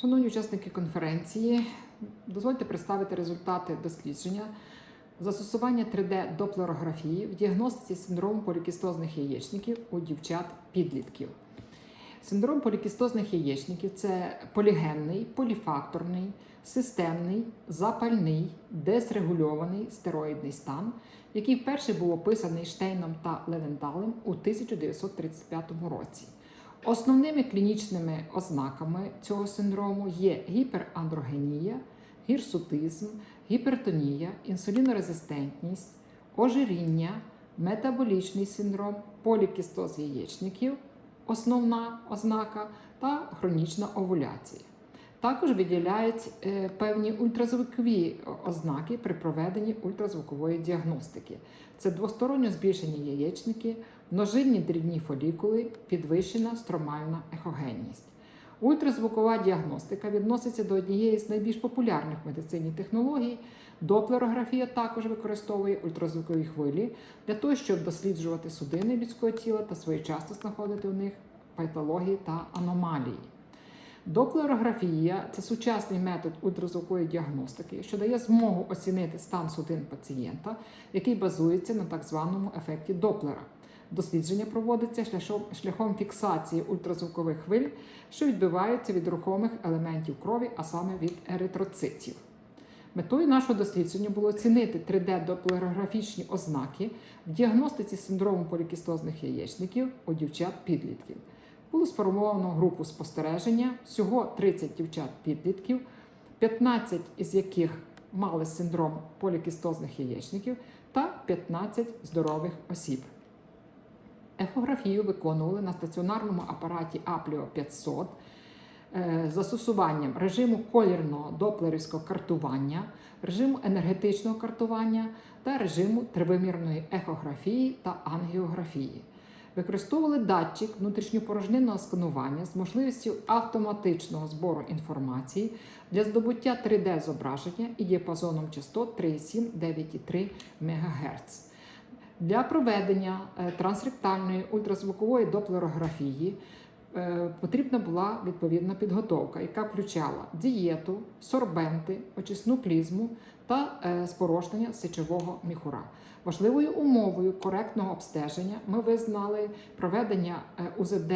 Шановні учасники конференції, дозвольте представити результати дослідження застосування 3D доплерографії в діагностиці синдрому полікістозних яєчників у дівчат-підлітків. Синдром полікістозних яєчників це полігенний, поліфакторний, системний, запальний, дезрегульований стероїдний стан, який вперше був описаний Штейном та Левенталем у 1935 році. Основними клінічними ознаками цього синдрому є гіперандрогенія, гірсутизм, гіпертонія, інсулінорезистентність, ожиріння, метаболічний синдром, полікістоз яєчників, основна ознака та хронічна овуляція. Також виділяють е, певні ультразвукові ознаки при проведенні ультразвукової діагностики. Це двостороннє збільшення яєчники, множинні дрібні фолікули, підвищена стромальна ехогенність. Ультразвукова діагностика відноситься до однієї з найбільш популярних в медицині технологій. Доплерографія також використовує ультразвукові хвилі для того, щоб досліджувати судини людського тіла та своєчасно знаходити у них патології та аномалії. Доплерографія це сучасний метод ультразвукової діагностики, що дає змогу оцінити стан судин пацієнта, який базується на так званому ефекті Доплера. Дослідження проводиться шляхом, фіксації ультразвукових хвиль, що відбиваються від рухомих елементів крові, а саме від еритроцитів. Метою нашого дослідження було оцінити 3D-доплерографічні ознаки в діагностиці синдрому полікістозних яєчників у дівчат-підлітків. Було сформовано групу спостереження, всього 30 дівчат-підлітків, 15 із яких мали синдром полікістозних яєчників та 15 здорових осіб. Ехографію виконували на стаціонарному апараті Апліо 500 е, з застосуванням режиму колірного доплерівського картування, режиму енергетичного картування та режиму тривимірної ехографії та ангіографії. Використовували датчик внутрішньопорожнинного сканування з можливістю автоматичного збору інформації для здобуття 3D-зображення і діапазоном частот 3,7-9,3 МГц. Для проведення е, трансректальної ультразвукової доплерографії потрібна була відповідна підготовка, яка включала дієту, сорбенти, очисну клізму та е, спорожнення сечового міхура. Важливою умовою коректного обстеження ми визнали проведення УЗД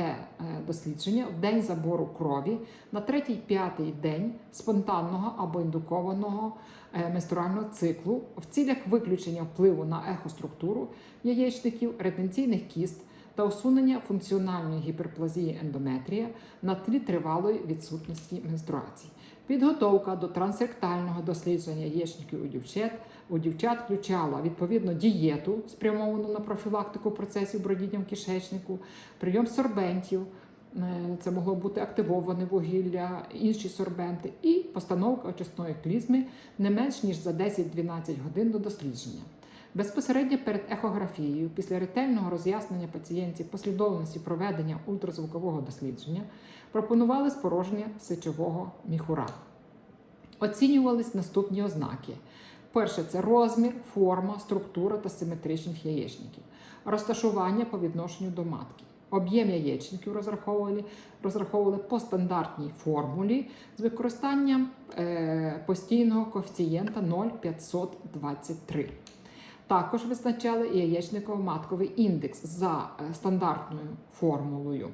дослідження в день забору крові на третій-п'ятий день спонтанного або індукованого менструального циклу в цілях виключення впливу на ехоструктуру яєчників, ретенційних кіст та усунення функціональної гіперплазії ендометрія на тлі тривалої відсутності менструації. Підготовка до трансректального дослідження яєчників у дівчат у дівчат включала відповідно дієту, спрямовану на профілактику процесів бродіння в кишечнику, прийом сорбентів. Це могло бути активоване вугілля, інші сорбенти, і постановка очисної клізми не менш ніж за 10-12 годин до дослідження. Безпосередньо перед ехографією, після ретельного роз'яснення пацієнтів послідовності проведення ультразвукового дослідження, пропонували спорожнення сечового міхура. Оцінювались наступні ознаки. Перше це розмір, форма, структура та симетричних яєчників, розташування по відношенню до матки. Об'єм яєчників розраховували розраховували по стандартній формулі з використанням е, постійного коефіцієнта 0,523. Також визначали яєчниково-матковий індекс за е, стандартною формулою.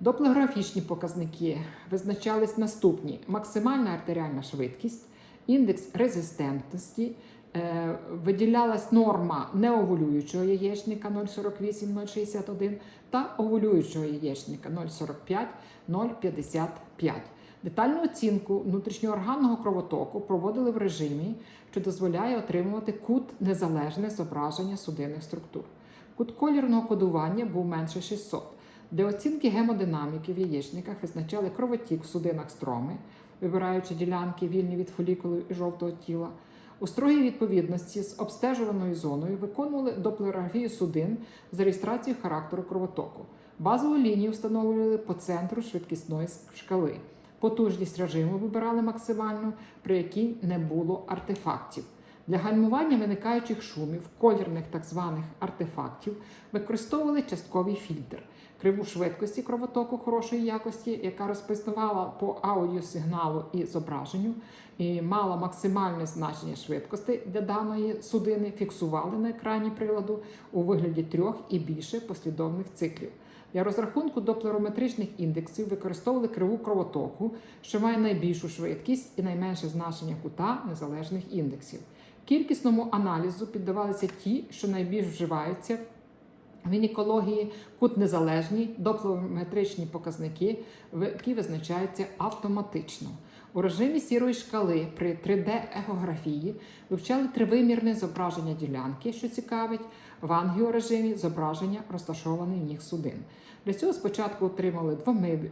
Доплеграфічні показники визначались наступні: максимальна артеріальна швидкість, індекс резистентності, е, виділялась норма неовулюючого яєчника 0,48-0,61 та овулюючого яєчника 0,45-0,55. Детальну оцінку внутрішньоорганного кровотоку проводили в режимі, що дозволяє отримувати кут незалежне зображення судинних структур. Кут колірного кодування був менше 600. Для оцінки гемодинаміки в яєчниках визначали кровотік в судинах строми, вибираючи ділянки вільні від фолікулу і жовтого тіла. У строгій відповідності з обстежуваною зоною виконували доплерографію судин з реєстрацією характеру кровотоку. Базову лінію встановлювали по центру швидкісної шкали. Потужність режиму вибирали максимальну, при якій не було артефактів. Для гальмування виникаючих шумів, колірних так званих артефактів, використовували частковий фільтр, криву швидкості кровотоку хорошої якості, яка розпізнавала по аудіосигналу і зображенню, і мала максимальне значення швидкості для даної судини, фіксували на екрані приладу у вигляді трьох і більше послідовних циклів. Для розрахунку доплерометричних індексів використовували криву кровотоку, що має найбільшу швидкість і найменше значення кута незалежних індексів. Кількісному аналізу піддавалися ті, що найбільш вживаються в гінекології, кут незалежні, доплерометричні показники, які визначаються автоматично. У режимі сірої шкали при 3D-ехографії вивчали тривимірне зображення ділянки, що цікавить, в ангіорежимі зображення розташованих в них судин. Для цього спочатку отримали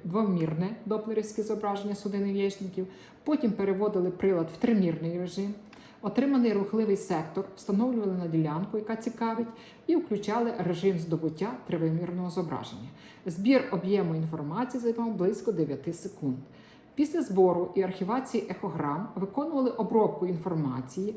двомірне доплерівське зображення судин яєчників, потім переводили прилад в тримірний режим. Отриманий рухливий сектор встановлювали на ділянку, яка цікавить, і включали режим здобуття тривимірного зображення. Збір об'єму інформації займав близько 9 секунд. Після збору і архівації ехограм виконували обробку інформації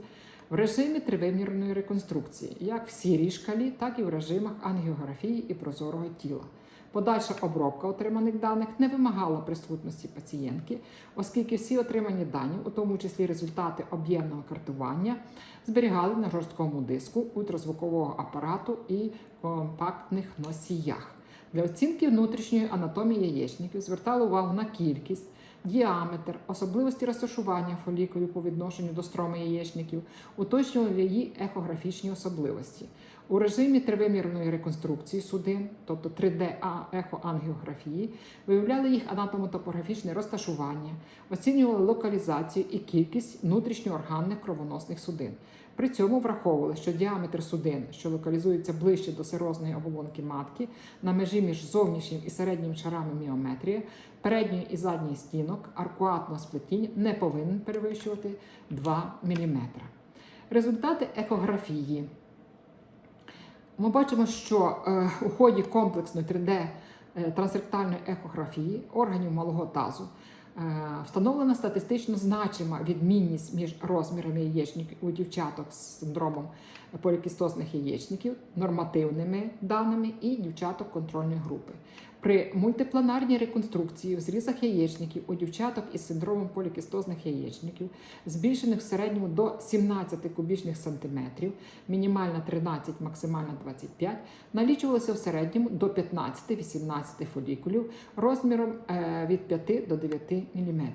в режимі тривимірної реконструкції, як в сірій шкалі, так і в режимах ангіографії і прозорого тіла. Подальша обробка отриманих даних не вимагала присутності пацієнтки, оскільки всі отримані дані, у тому числі результати об'ємного картування, зберігали на жорсткому диску ультразвукового апарату і компактних носіях. Для оцінки внутрішньої анатомії яєчників звертали увагу на кількість, діаметр, особливості розташування фолікулів по відношенню до строми яєчників, уточнювали її ехографічні особливості. У режимі тривимірної реконструкції судин, тобто 3D ехоангіографії, виявляли їх анатомотопографічне розташування, оцінювали локалізацію і кількість внутрішньоорганних кровоносних судин. При цьому враховували, що діаметр судин, що локалізується ближче до серозної оболонки матки, на межі між зовнішнім і середнім шарами міометрії, передньої і задньої стінок аркуатного сплетіння не повинен перевищувати 2 мм. Результати екографії. Ми бачимо, що е, у ході комплексної 3D е, ехографії органів малого тазу е, встановлена статистично значима відмінність між розмірами яєчників у дівчаток з синдромом полікістозних яєчників, нормативними даними і дівчаток контрольної групи. При мультипланарній реконструкції в зрізах яєчників у дівчаток із синдромом полікістозних яєчників, збільшених в середньому до 17 кубічних сантиметрів, мінімальна 13, максимальна 25, налічувалося в середньому до 15-18 фолікулів розміром е, від 5 до 9 мм.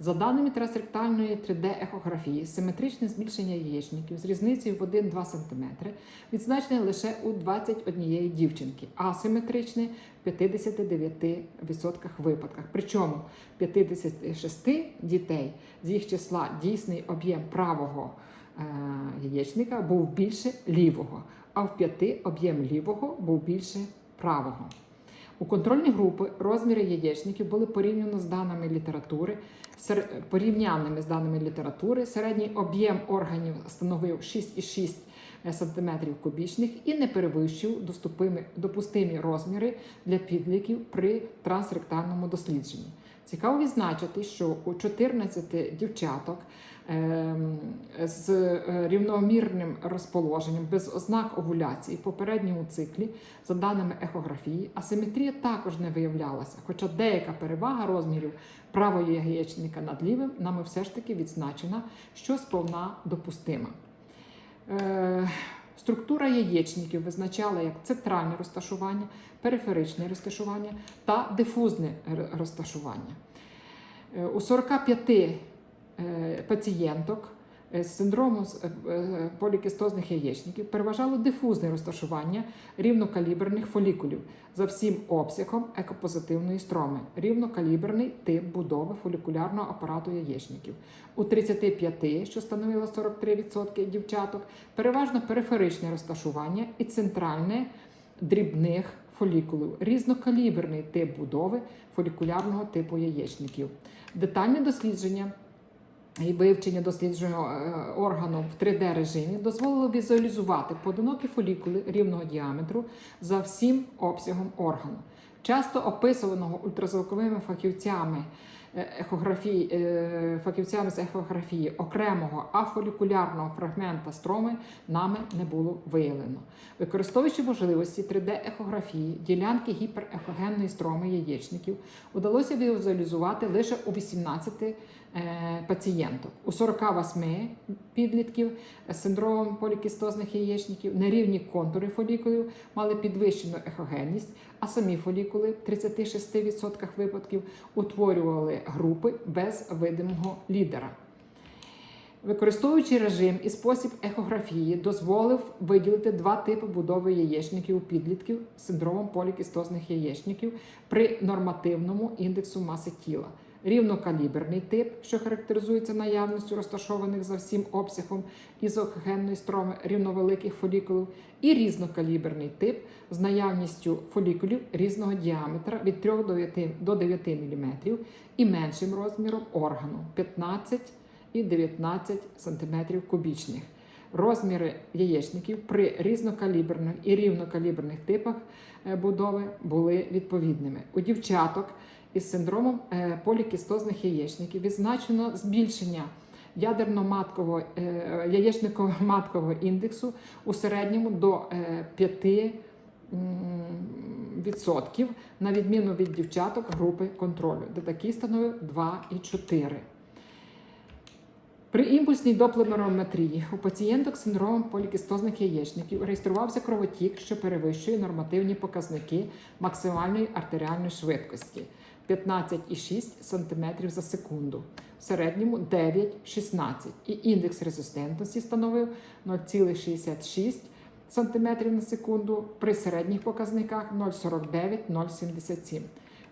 За даними трансректальної 3D-ехографії, симетричне збільшення яєчників з різницею в 1-2 см відзначене лише у 21 дівчинки, асиметричне в 59% випадках. Причому 56 дітей з їх числа дійсний об'єм правого е, яєчника був більше лівого, а в п'яти об'єм лівого був більше правого. У контрольні групи розміри яєчників були порівняно з даними літератури, порівняними з даними літератури. Середній об'єм органів становив 6,6 см кубічних і не перевищив допустимі розміри для підліків при трансректальному дослідженні. Цікаво відзначити, що у 14 дівчаток ем, з е, рівномірним розположенням без ознак овуляції в попередньому циклі, за даними ехографії, асиметрія також не виявлялася, хоча деяка перевага розмірів правої яєчника над лівим нами все ж таки відзначена, що сповна допустима. Структура яєчників визначала як центральне розташування, периферичне розташування та дифузне розташування. Е, У 45 е, пацієнток синдромом з- е, е, полікістозних яєчників переважало дифузне розташування рівнокаліберних фолікулів за всім обсягом екопозитивної строми, рівнокаліберний тип будови фолікулярного апарату яєчників. У 35, що становило 43% дівчаток, переважно периферичне розташування і центральне дрібних фолікулів, різнокаліберний тип будови фолікулярного типу яєчників. Детальне дослідження і вивчення дослідженого е, органу в 3D режимі дозволило візуалізувати поодинокі фолікули рівного діаметру за всім обсягом органу. Часто описуваного ультразвуковими фахівцями ехографії, е, фахівцями з ехографії окремого афолікулярного фрагмента строми нами не було виявлено. Використовуючи можливості 3D-ехографії, ділянки гіперехогенної строми яєчників удалося візуалізувати лише у 18 е, пацієнток. У 48 підлітків з синдромом полікістозних яєчників нерівні контури фолікулів мали підвищену ехогенність, а самі фолікули в 36% випадків утворювали групи без видимого лідера. Використовуючи режим і спосіб ехографії, дозволив виділити два типи будови яєчників у підлітків з синдромом полікістозних яєчників при нормативному індексу маси тіла. Рівнокаліберний тип, що характеризується наявністю розташованих за всім обсягом ізогенної строми рівновеликих фолікулів, і різнокаліберний тип з наявністю фолікулів різного діаметра від 3 до 9 до 9 мм і меншим розміром органу 15 і 19 см кубічних. Розміри яєчників при різнокаліберних і рівнокаліберних типах е, будови були відповідними. У дівчаток із синдромом е, полікістозних яєчників відзначено збільшення ядерно-маткового е, яєчниково-маткового індексу у середньому до 5 відсотків, на відміну від дівчаток групи контролю, де такий становив 2,4. При імпульсній доплерометрії у пацієнток з синдромом полікістозних яєчників реєструвався кровотік, що перевищує нормативні показники максимальної артеріальної швидкості 15,6 см за секунду, в середньому 9,16 і індекс резистентності становив 0,66 см на секунду, при середніх показниках 0,49-0,77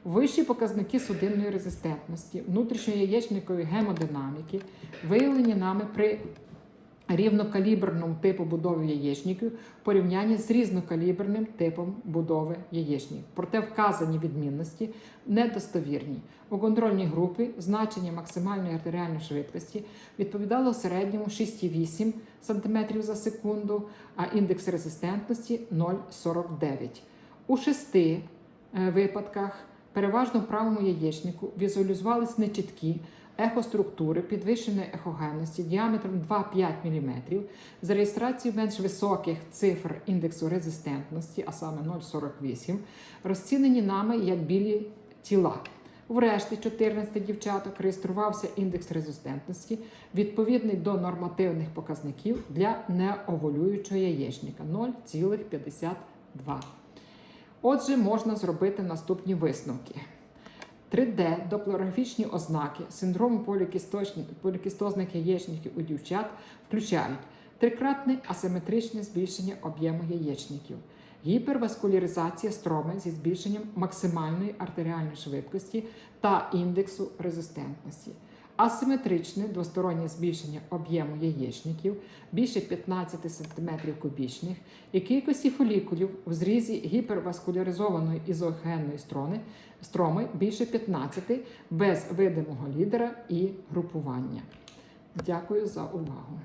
Вищі показники судинної резистентності, внутрішньояєчникової гемодинаміки виявлені нами при рівнокаліберному типу будови яєчників в порівнянні з різнокаліберним типом будови яєчників. Проте вказані відмінності недостовірні. У контрольній групі значення максимальної артеріальної швидкості відповідало середньому 6,8 см за секунду, а індекс резистентності 0,49. У шести е, випадках переважно в правому яєчнику візуалізувались нечіткі ехоструктури підвищеної ехогенності діаметром 2-5 мм з реєстрацією менш високих цифр індексу резистентності, а саме 0,48, розцінені нами як білі тіла. Врешті 14 дівчаток реєструвався індекс резистентності, відповідний до нормативних показників для неоволюючого яєчника 0,52. Отже, можна зробити наступні висновки. 3D доплерографічні ознаки синдрому полікістозних яєчників у дівчат включають трикратне асиметричне збільшення об'єму яєчників, гіперваскуляризація строми зі збільшенням максимальної артеріальної швидкості та індексу резистентності, асиметричне двостороннє збільшення об'єму яєчників більше 15 см кубічних і кількості фолікулів в зрізі гіперваскуляризованої ізогенної строни, строми більше 15 без видимого лідера і групування. Дякую за увагу.